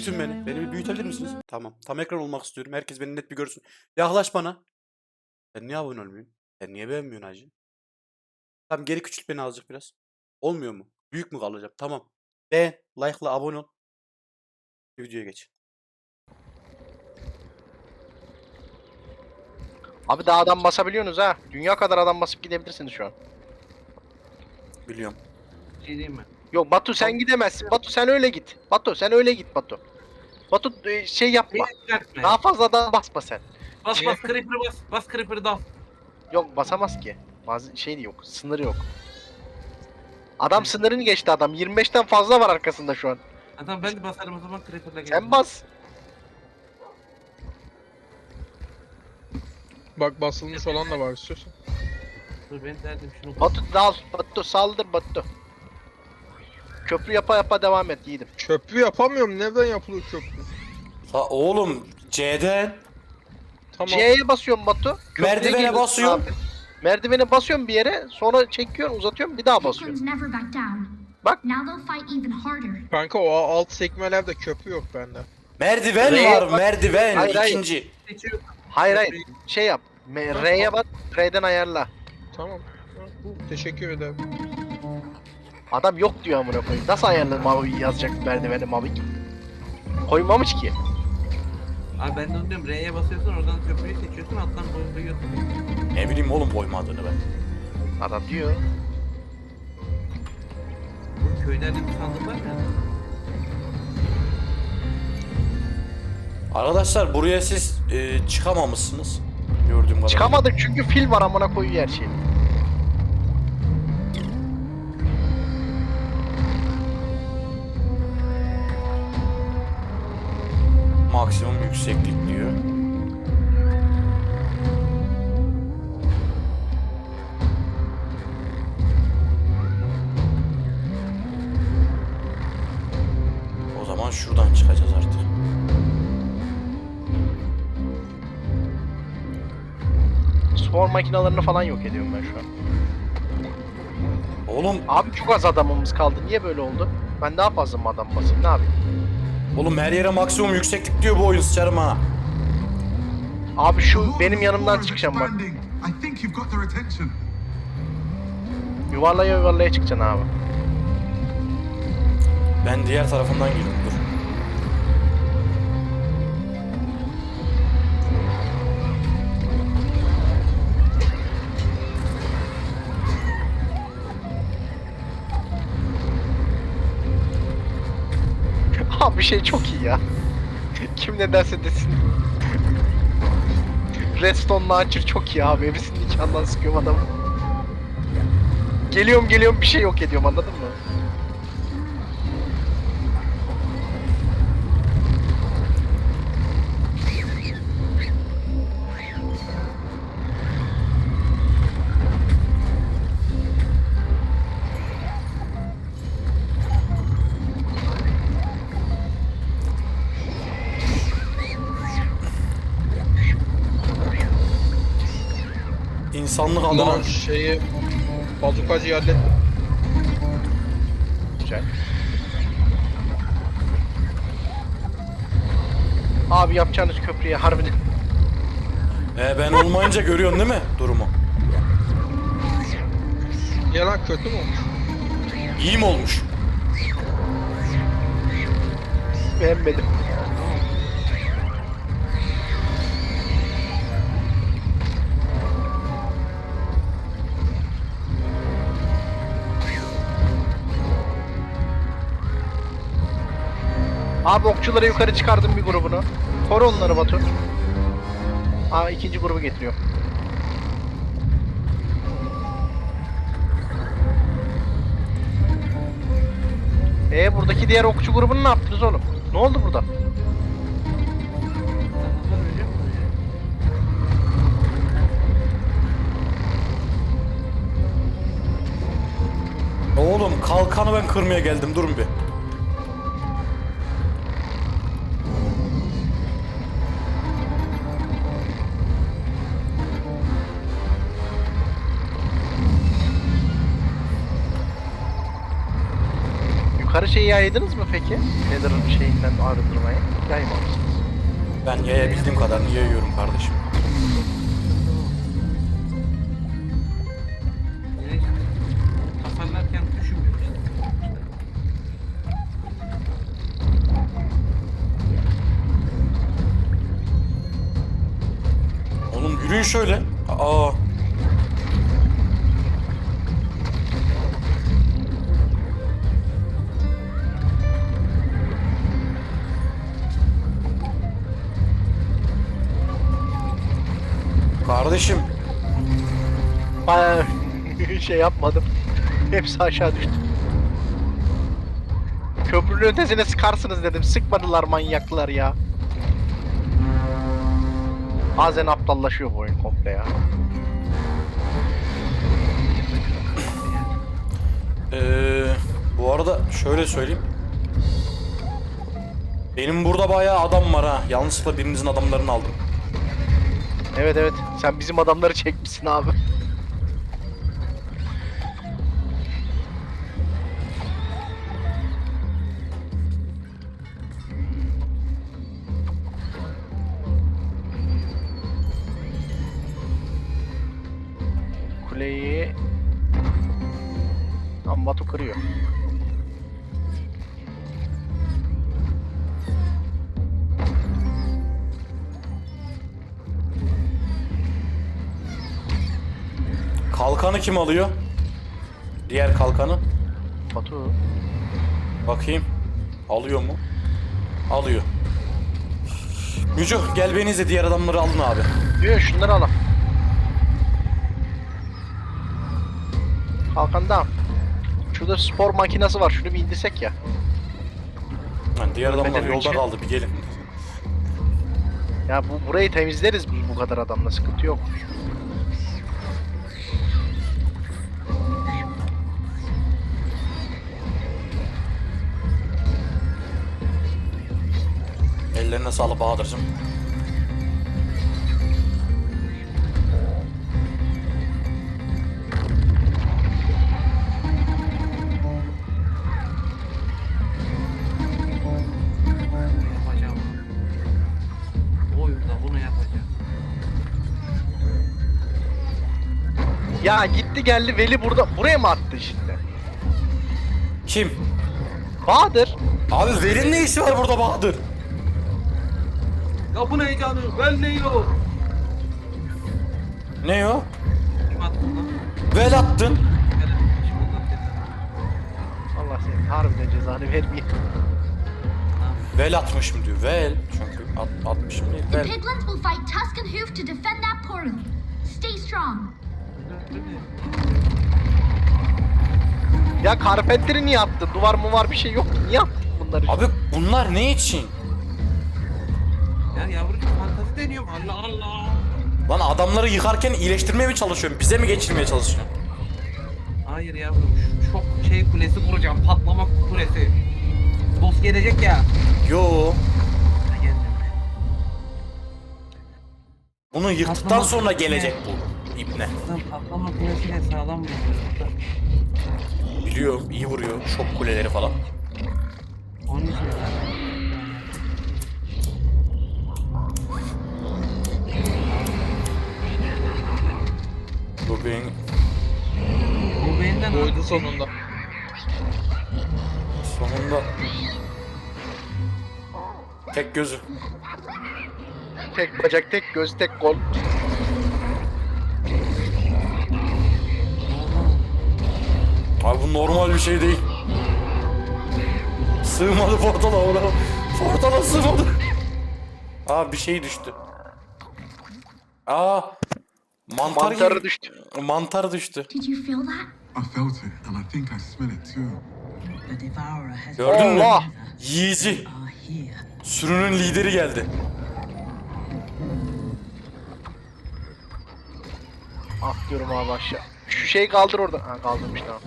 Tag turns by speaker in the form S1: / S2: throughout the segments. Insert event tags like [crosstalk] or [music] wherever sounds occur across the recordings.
S1: büyütün beni. Beni bir büyütebilir misiniz? Tamam. Tam ekran olmak istiyorum. Herkes beni net bir görsün. Yaklaş bana. Ben niye abone olmuyorum? Sen niye beğenmiyorsun hacı? Tamam geri küçült beni azıcık biraz. Olmuyor mu? Büyük mü kalacağım? Tamam. Beğen, like'la abone ol. Videoya geç.
S2: Abi daha adam basabiliyorsunuz ha. Dünya kadar adam basıp gidebilirsiniz şu an.
S1: Biliyorum.
S3: Şey diyeyim mi?
S2: Yok Batu sen gidemezsin. Batu sen öyle git. Batu sen öyle git Batu. Batu e, şey yapma.
S3: Beni.
S2: Daha fazla adam basma sen.
S3: Bas bas creeper'ı bas. Bas creeper'ı dal.
S2: Yok basamaz ki. Bazı şey yok. Sınırı yok. Adam sınırını geçti adam. 25'ten fazla var arkasında şu an.
S3: Tamam ben de basarım o zaman creeper'la
S2: Sen bas.
S4: Bak basılmış olan da var istiyorsan.
S3: Dur ben derdim şunu.
S2: Batu dal. Batu saldır Batu. Köprü yapa yapa devam et yiğidim.
S4: Köprü yapamıyorum. Nereden yapılıyor köprü?
S1: La oğlum C'den
S4: Tamam.
S2: C'ye basıyorum Batu. Köprüye
S1: Merdivene
S2: geliyorsun
S1: basıyorum.
S2: abi. Merdivene basıyorum bir yere. Sonra çekiyorsun uzatıyorsun bir daha
S5: never back down.
S2: Bak.
S5: Now they'll fight even harder.
S4: Kanka o alt sekmelerde köprü yok bende.
S1: merdiven
S2: R'ye
S1: var
S2: bak.
S1: merdiven
S2: Hayır, hayır.
S1: ikinci.
S2: Hayır hayır. Şey yap. Me- R'ye bas. R'den ayarla.
S4: Tamam. Teşekkür ederim.
S2: Adam yok diyor amına koyayım. Nasıl ayarladı mavi yazacak merdiveni mavi? Koymamış ki.
S3: Abi ben de onu diyorum. R'ye basıyorsun oradan köprüyü seçiyorsun alttan koyuyorsun.
S1: Ne bileyim oğlum koymadığını ben.
S2: Adam diyor.
S3: Bu köylerde bir sandık var mı? ya?
S1: Arkadaşlar buraya siz e, çıkamamışsınız. Gördüğüm kadarıyla.
S2: Çıkamadık çünkü fil var amına koyuyor her şeyi.
S1: Maksimum yükseklik diyor.
S2: Makinalarını falan yok ediyorum ben şu an.
S1: Oğlum,
S2: Abi çok az adamımız kaldı. Niye böyle oldu? Ben daha fazla mı adam basayım? Ne yapayım?
S1: oğlum her yere maksimum yükseklik diyor bu oyun sıçarım ha.
S2: Abi şu benim yanımdan çıkacağım bak.
S6: I think you've got their attention.
S2: Yuvarlaya yuvarlaya çıkacaksın abi.
S1: Ben diğer tarafından girdim
S2: Abi şey çok iyi ya. [laughs] Kim ne derse desin. Redstone Launcher çok iyi abi. Hepsinin nikahından sıkıyorum adamı. Geliyorum geliyorum bir şey yok ediyorum anladın mı?
S1: İnsanlık adına
S4: Ulan şeyi bazukacıyı hallettim.
S2: Güzel. Abi yapacağınız köprüye harbiden.
S1: e, ben olmayınca görüyorsun değil mi durumu?
S4: Yalan kötü mü olmuş?
S1: İyi mi olmuş?
S2: Beğenmedim. Abi okçuları yukarı çıkardım bir grubunu. Koru onları Batu. Aa ikinci grubu getiriyor. E buradaki diğer okçu grubunu ne yaptınız oğlum? Ne oldu burada?
S1: Oğlum kalkanı ben kırmaya geldim durun bir.
S2: Yukarı şeyi yaydınız mı peki? Nether'ın şeyinden arındırmayı. Yaymamışsınız.
S1: Ben yayabildiğim kadarını yayıyorum kardeşim.
S3: Tasarlarken düşünmüyor işte.
S1: Oğlum yürüyün şöyle. Kardeşim
S2: Bayağı [laughs] şey yapmadım. Hepsi aşağı düştü. Köprünün ötesine sıkarsınız dedim. Sıkmadılar manyaklar ya. Bazen aptallaşıyor bu oyun komple ya.
S1: Ee, bu arada şöyle söyleyeyim. Benim burada bayağı adam var ha. Yanlışlıkla birinizin adamlarını aldım.
S2: Evet evet. Sen bizim adamları çekmişsin abi. Kuleyi Tam Batu kırıyor.
S1: Kalkanı kim alıyor? Diğer kalkanı.
S2: Batu
S1: Bakayım. Alıyor mu? Alıyor. Müco gel beni izle diğer adamları alın abi.
S2: diyor şunları alalım. Kalkanda. Şurada spor makinesi var. Şunu bir indirsek ya.
S1: Lan diğer adamlar
S2: Ölmeden
S1: yolda
S2: önce-
S1: kaldı bir gelin.
S2: Ya bu burayı temizleriz biz bu kadar adamla sıkıntı yok.
S1: Ellerine sağlık
S3: yapacağım.
S2: Ya gitti geldi Veli burada buraya mı attı şimdi?
S1: Kim?
S2: Bahadır.
S1: Abi Velin ne işi var burada Bahadır?
S3: Ya bu ne canım? Ben ne
S1: o?
S3: Kim attı lan?
S1: Vel attın.
S2: Allah senin harbiden cezanı vermeyeyim.
S1: Vel atmışım diyor. Vel. Çünkü at, atmışım değil.
S5: The
S1: Vel.
S5: piglins will fight Tusk and Hoof to defend that portal. Stay strong.
S3: Değil?
S2: Ya Carpenter'i niye attın? Duvar mı var bir şey yok. Niye attın bunları?
S1: Abi bunlar ne için?
S3: Ya yavrucuğum fantezi deniyorum. Allah Allah.
S1: Lan adamları yıkarken iyileştirmeye mi çalışıyorsun? Bize mi geçirmeye çalışıyorsun?
S3: Hayır yavrum. şu Çok şey kulesi kuracağım. Patlama kulesi. Boss gelecek ya.
S1: Yo.
S3: Ha, gelmiyor.
S1: Bunu yıktıktan
S3: Patlama
S1: sonra
S3: kulesi.
S1: gelecek bu ibne.
S3: Lan patlama kulesiyle sağlam vuruyor.
S1: Biliyorum iyi vuruyor. Şok kuleleri falan.
S3: Onun için.
S1: Bu benim
S3: Bu benden
S4: Doydu sonunda.
S1: sonunda tek gözü.
S2: Tek bacak, tek göz, tek kol.
S1: Abi bu normal bir şey değil. Sığmadı portala ona. Portala sığmadı. Aa bir şey düştü. Aa mantar
S2: Mantarı
S1: gibi-
S2: düştü.
S1: Mantar düştü.
S5: Did you feel that?
S6: I felt it, and I think I smell it too.
S7: The devourer has
S1: Gördün mü?
S2: Allah!
S1: Yiyici.
S7: are here.
S1: Sürünün lideri geldi.
S2: Atlıyorum abi aşağı. Şu şeyi kaldır orada. Ha kaldırmış tamam.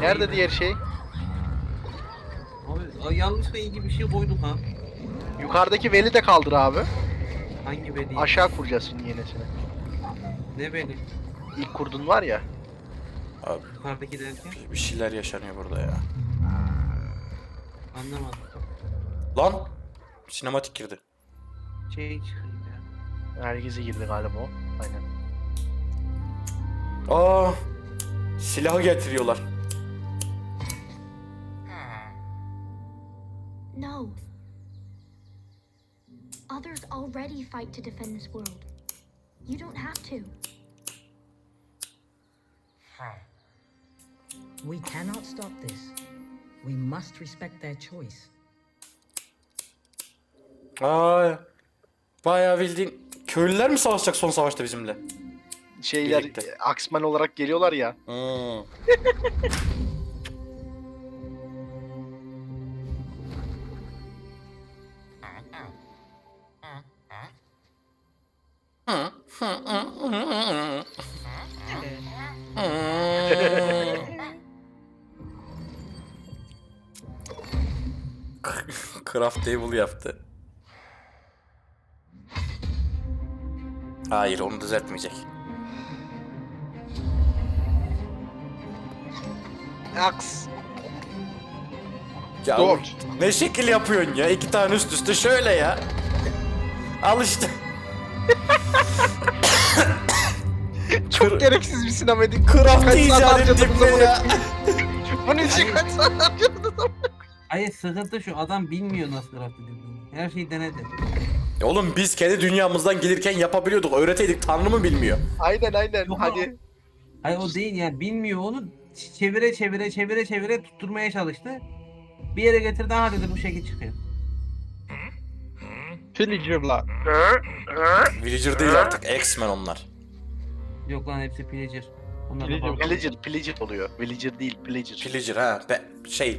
S2: Nerede diğer şey?
S3: Abi ay, yanlışlıkla iyi bir şey koyduk ha.
S2: Yukarıdaki veli de kaldır abi.
S3: Hangi beni?
S2: Aşağı kuracağız şimdi yenisini.
S3: Ne beni?
S2: İlk kurdun var ya.
S1: Abi
S3: Yukarıdaki derken.
S1: bir şeyler yaşanıyor burada ya.
S3: Anlamadım.
S1: Lan sinematik girdi.
S3: Şey çıkayım ya.
S2: Herkese girdi galiba o. Aynen.
S1: Aa silahı getiriyorlar.
S5: No. Others already fight to defend this world. You don't have to.
S7: We cannot stop this. We must respect their choice.
S1: Aa bayağı bildiğin köylüler mi savaşacak son savaşta bizimle?
S2: Şeyler
S1: Birlikte.
S2: Aksman olarak geliyorlar ya.
S1: Hmm. [laughs] Craft table yaptı. Hayır onu düzeltmeyecek.
S2: Aks.
S1: Ya
S4: Dört.
S1: ne şekil yapıyorsun ya? İki tane üst üste şöyle ya. Al işte. [laughs]
S2: Çok gereksiz bir sinemedik.
S1: Craft icat ettik ya. [laughs]
S2: Bunun için kaç saat harcadınız amına
S3: Hayır sıkıntı şu adam bilmiyor nasıl craft edildiğini. Her şeyi denedi.
S1: Ya Oğlum biz kendi dünyamızdan gelirken yapabiliyorduk. Öğreteydik. Tanrı mı bilmiyor?
S2: Aynen aynen
S3: Yok,
S2: hadi.
S3: Hayır o değil yani bilmiyor onu çevire çevire çevire çevire tutturmaya çalıştı. Bir yere getirdi aha dedi bu şekil çıkıyor.
S4: Pillager'lar.
S1: Villager değil artık. X-Men onlar.
S3: Yok lan hepsi pillager. Onlar da
S4: Pillager.
S2: Villager, oluyor. Villager değil, pillager.
S1: Pillager ha. Be şey.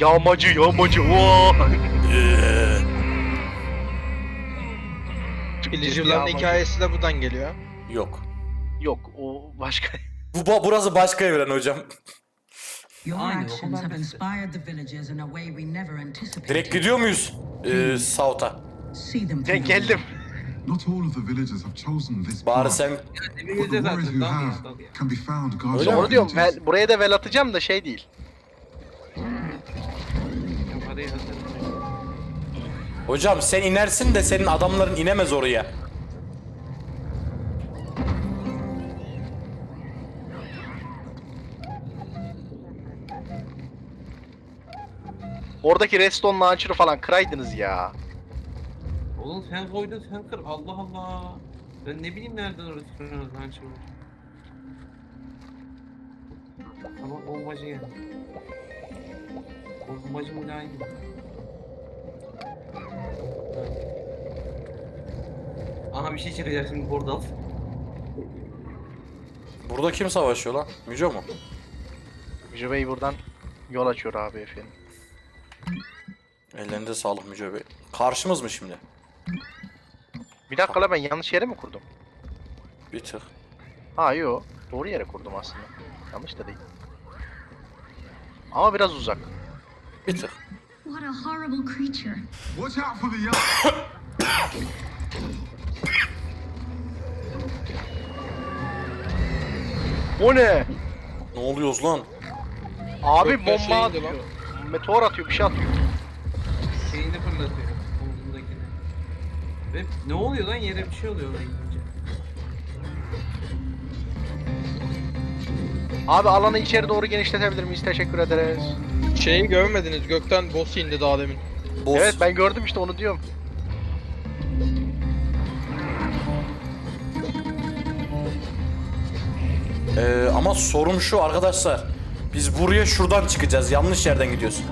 S2: Yağmacı, yağmacı. Oo.
S4: Pillager'ların
S2: Yağmacı.
S4: hikayesi de buradan geliyor.
S1: yok.
S2: Yok, o başka.
S1: Bu burası başka evren hocam.
S7: Your
S3: Aynen, o
S7: actions
S3: kadar
S7: have
S3: basit.
S7: inspired the villagers in a way we never anticipated.
S1: Direkt gidiyor muyuz? Ee, South'a.
S7: See them
S2: Ben
S7: through.
S2: geldim.
S6: Not all of the villagers have chosen this
S1: Bari
S6: path,
S1: sen
S6: but the
S3: Dibimizde
S6: warriors
S3: zaten
S6: who
S3: daha
S6: have can be found guarding
S1: Öyle mi?
S6: the
S2: Onu diyorum,
S6: villages.
S2: vel- buraya da vel atacağım da şey değil.
S3: Parayı hatırlıyorum.
S1: Hocam sen inersin de senin adamların inemez oraya.
S2: Oradaki redstone launcher'ı falan kıraydınız ya.
S3: Oğlum sen koydun sen kır Allah Allah. Ben ne bileyim nereden orası kırıyoruz lan şimdi. Ama bombacı geldi. Bombacı mülayim. Aha bir şey çıkacak şimdi portal.
S1: Burada kim savaşıyor lan? Müco mu?
S2: Müce Bey buradan yol açıyor abi efendim.
S1: Ellerinde sağlık Müco Bey. Karşımız mı şimdi?
S2: Bir dakika la ben yanlış yere mi kurdum?
S1: Bir tık.
S2: Ha yo. Doğru yere kurdum aslında. Yanlış da değil. Ama biraz uzak.
S1: Bir tık.
S5: What a horrible creature.
S6: Watch out for the young.
S2: O ne?
S1: Ne oluyoruz lan?
S2: Abi
S4: Gökten
S2: bomba
S4: şey
S2: atıyor. Meteor atıyor bir şey atıyor.
S3: Şeyini fırlatıyor. Omzundakini. Ve ne oluyor lan yere bir şey oluyor oraya gidince.
S2: Abi alanı içeri doğru genişletebilir miyiz? Teşekkür ederiz.
S4: Şeyi görmediniz gökten boss indi daha demin.
S1: Boss.
S2: Evet ben gördüm işte onu diyorum.
S1: Ee, ama sorum şu arkadaşlar. Biz buraya şuradan çıkacağız. Yanlış yerden gidiyoruz.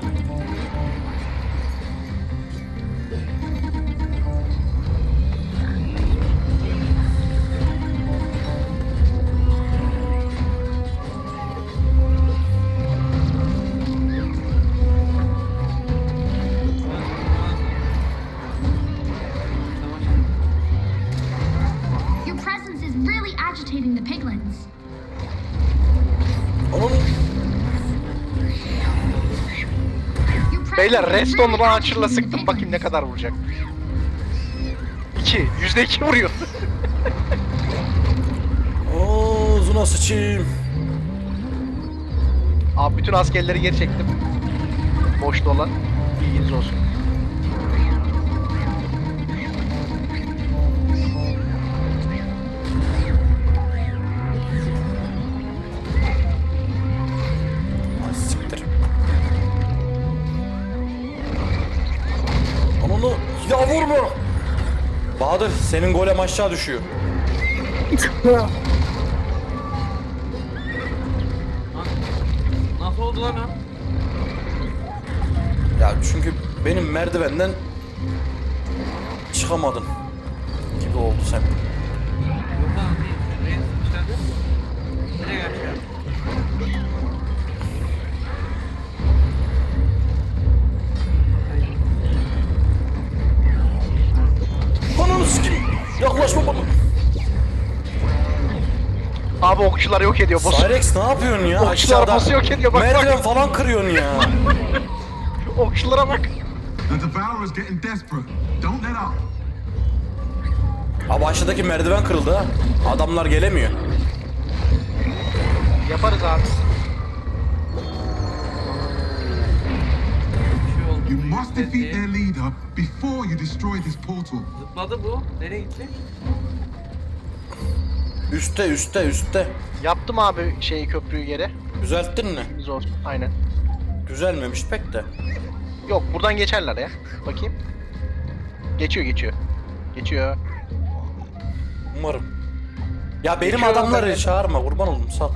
S5: Agitating the piglins.
S2: Beyler redstone
S5: the
S2: sıktım bakayım ne kadar vuracak. 2. Yüzde iki vuruyor. [laughs]
S1: Ağzına sıçayım.
S2: Abi bütün askerleri geri çektim. boşta olan. Bilginiz olsun.
S1: Onu ya vurma. Bahadır senin golem aşağı düşüyor.
S3: Nasıl oldu lan o?
S1: Ya çünkü benim merdivenden çıkamadın gibi oldu sen. Yaklaşma bana.
S2: Abi okçular yok ediyor boss.
S1: Cyrex ne yapıyorsun ya?
S2: Okçular
S1: Aşağıda
S2: boss'u yok ediyor bak
S1: merdiven
S2: bak.
S1: falan kırıyorsun ya. [laughs]
S2: Okçulara bak.
S6: The Devourer's getting desperate. Don't let up.
S1: Abi aşağıdaki merdiven kırıldı ha. Adamlar gelemiyor.
S2: Yaparız abi.
S6: You must defeat their leader before you destroy this portal.
S3: Zıpladı bu. Nereye gitti?
S1: Üste üste üste.
S2: Yaptım abi şeyi köprüyü yere.
S1: Düzelttin mi?
S2: Olsun. Aynen.
S1: Düzelmemiş pek de.
S2: Yok buradan geçerler ya. Bakayım. Geçiyor geçiyor. Geçiyor.
S1: Umarım. Ya benim
S2: Geçiyor
S1: adamları
S2: zaten.
S1: çağırma kurban oldum sal.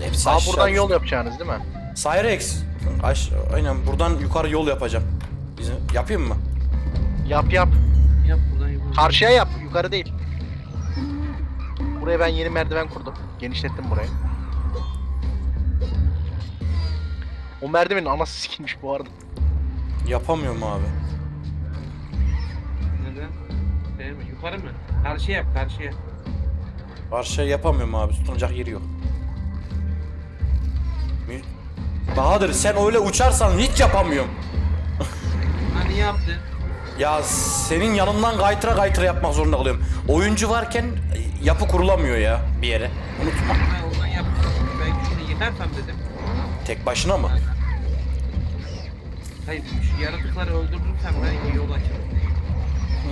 S1: Hepsi
S2: Aa
S1: aşağı
S2: buradan
S1: düştü.
S2: yol yapacağınız değil mi?
S1: Cyrex. Aş aynen buradan yukarı yol yapacağım. Bizi yapayım mı?
S2: Yap yap.
S3: Yap buradan yap.
S2: Karşıya yap. Yukarı değil. Buraya ben yeni merdiven kurdum. Genişlettim burayı. O merdivenin anası sikilmiş bu arada.
S1: Yapamıyorum abi.
S3: Neden? Değil mi? Yukarı mı? Karşıya yap karşıya.
S1: Karşıya yapamıyorum abi. Tutunacak yeri yok. Bahadır sen öyle uçarsan hiç yapamıyorum.
S3: Hani yaptın?
S1: Ya senin yanından kaytıra kaytıra yapmak zorunda kalıyorum. Oyuncu varken yapı kurulamıyor ya bir yere. Unutma.
S3: Ben ondan yaptım. Belki şunu yıkarsam dedim.
S1: Tek başına mı?
S3: Hayır şu yaratıkları öldürürsem belki yol açarım.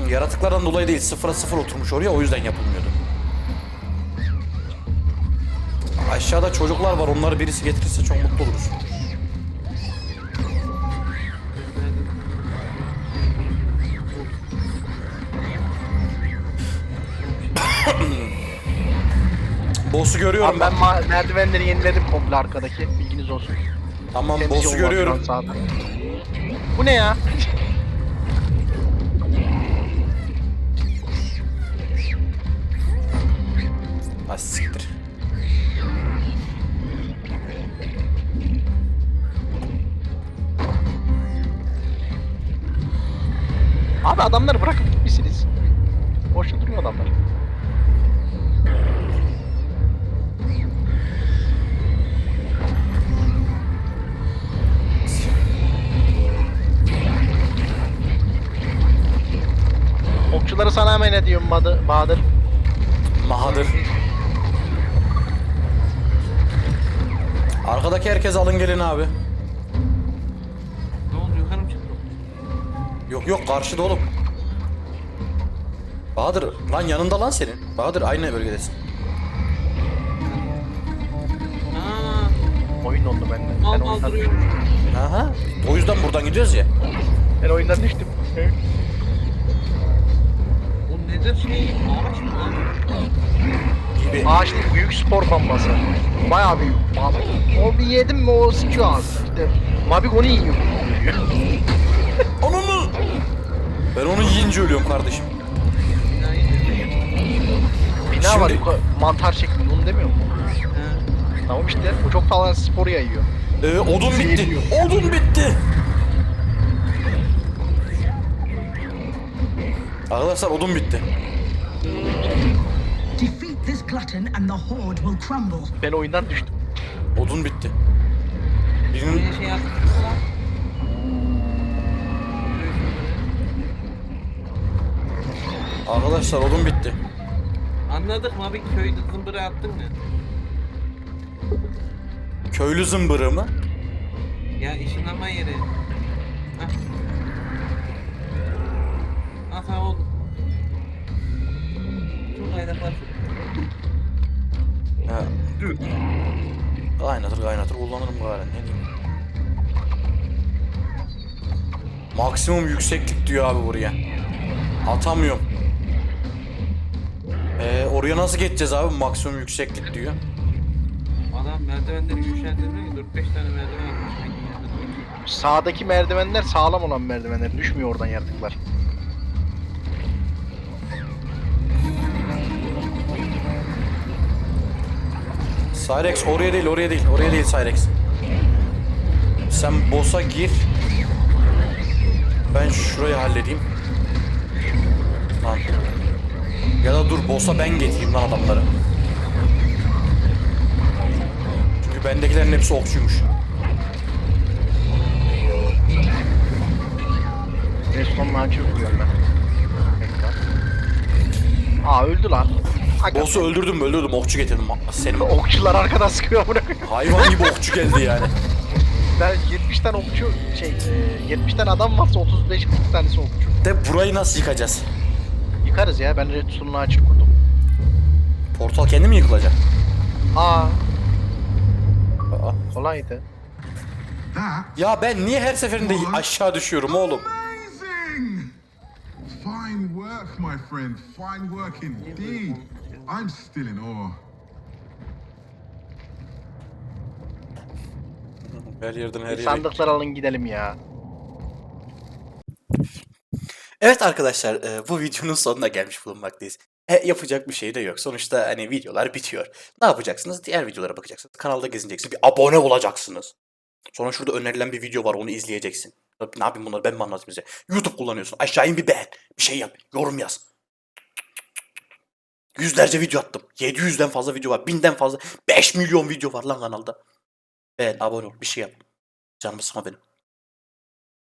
S1: Hı, Yaratıklardan dolayı değil. Sıfıra sıfır oturmuş oraya o yüzden yapılmıyordu. Aşağıda çocuklar var. Onları birisi getirirse çok mutlu oluruz. [coughs] Boss'u görüyorum
S2: Abi
S1: ben.
S2: ben ma- merdivenleri yeniledim komple arkadaki. Bilginiz olsun.
S1: Tamam
S2: Temiz
S1: boss'u görüyorum.
S2: sağda. Bu ne ya? Abi adamları bırakıp gitmişsiniz. Boşta duruyor adamlar. Okçuları sana emanet ediyorum Bahadır. Bahadır.
S1: Mahadır. Arkadaki herkes alın gelin abi.
S3: Ne oldu yukarı mı çıktı?
S1: Yok yok karşıda oğlum. Bahadır lan yanında lan senin. Bahadır aynı bölgedesin.
S3: Aa,
S2: Oyun oldu bende.
S3: mal
S2: Ben
S3: mal
S2: oyundan,
S3: duruyor.
S1: Aha. O yüzden buradan gidiyoruz ya.
S2: ben oyundan düştüm.
S3: O nedir şey? Ağaç mı lan?
S1: Gibi.
S2: Ağaçlı büyük spor bombası. Bayağı büyük. Abi, o bir yedim mi o sıçıyor ağzına. İşte Mabik onu yiyor.
S1: Ben onu yiyince ölüyorum kardeşim.
S2: Bina var
S1: Şimdi-
S2: yukarı, mantar şeklinde onu demiyor mu? Tamam işte o çok fazla spor yayıyor.
S1: Ee, odun bitti.
S2: Zehirliyor.
S1: Odun bitti. Arkadaşlar odun bitti.
S8: Defeat this glutton and the horde will crumble.
S2: Ben oyundan düştüm.
S1: Odun bitti. Birinin
S3: şey lan?
S1: Arkadaşlar odun bitti.
S3: Anladık mı abi köyde zımbırı attın mı?
S1: Köylü zımbırı mı?
S3: Ya ışınlanma yeri. Hah. Ha tamam oldu. Çok aydaklar çok.
S1: Ha. Kaynatır kaynatır kullanırım gari ne diyeyim. Maksimum yükseklik diyor abi buraya. Atamıyorum. Oraya nasıl geçeceğiz abi maksimum yükseklik diyor.
S3: Adam merdivenleri güçlendirmiyor ki 4-5 tane merdiven yapmış.
S2: Sağdaki merdivenler sağlam olan merdivenler. Düşmüyor oradan yaratıklar.
S1: Cyrex oraya değil oraya değil oraya değil Cyrex. Sen boss'a gir. Ben şurayı halledeyim. Lan. Ya da dur boss'a ben getireyim lan adamları. Çünkü bendekilerin hepsi okçuymuş.
S2: Respawn launcher kuruyorum ben. Aa öldü lan. Aga,
S1: Boss'u öldürdüm öldürdüm okçu getirdim. Senin
S2: Okçular arkadan sıkıyor bunu.
S1: hayvan gibi okçu geldi yani.
S2: Ben 70 tane okçu şey e, 70 tane adam varsa 35 40 tanesi okçu.
S1: De burayı nasıl yıkacağız?
S2: Yıkarız ya ben Redstone'un launcher kurdum.
S1: Portal kendi mi yıkılacak?
S2: Aa
S1: Aa.
S2: kolaydı.
S1: Ya ben niye her seferinde aşağı düşüyorum oğlum?
S6: Fine work, my friend. Fine work indeed. I'm still in awe.
S1: Her yerden her yere.
S2: Sandıklar alın gidelim ya.
S1: Evet arkadaşlar e, bu videonun sonuna gelmiş bulunmaktayız. E, yapacak bir şey de yok. Sonuçta hani videolar bitiyor. Ne yapacaksınız? Diğer videolara bakacaksınız. Kanalda gezineceksiniz. Bir abone olacaksınız. Sonra şurada önerilen bir video var onu izleyeceksin. Ne yapayım bunları ben mi anlatayım size? YouTube kullanıyorsun. Aşağı in bir beğen. Bir şey yap. Yorum yaz. Yüzlerce video attım. 700'den fazla video var. 1000'den fazla. 5 milyon video var lan kanalda. Beğen, abone ol. Bir şey yap. Canımı sıkma benim.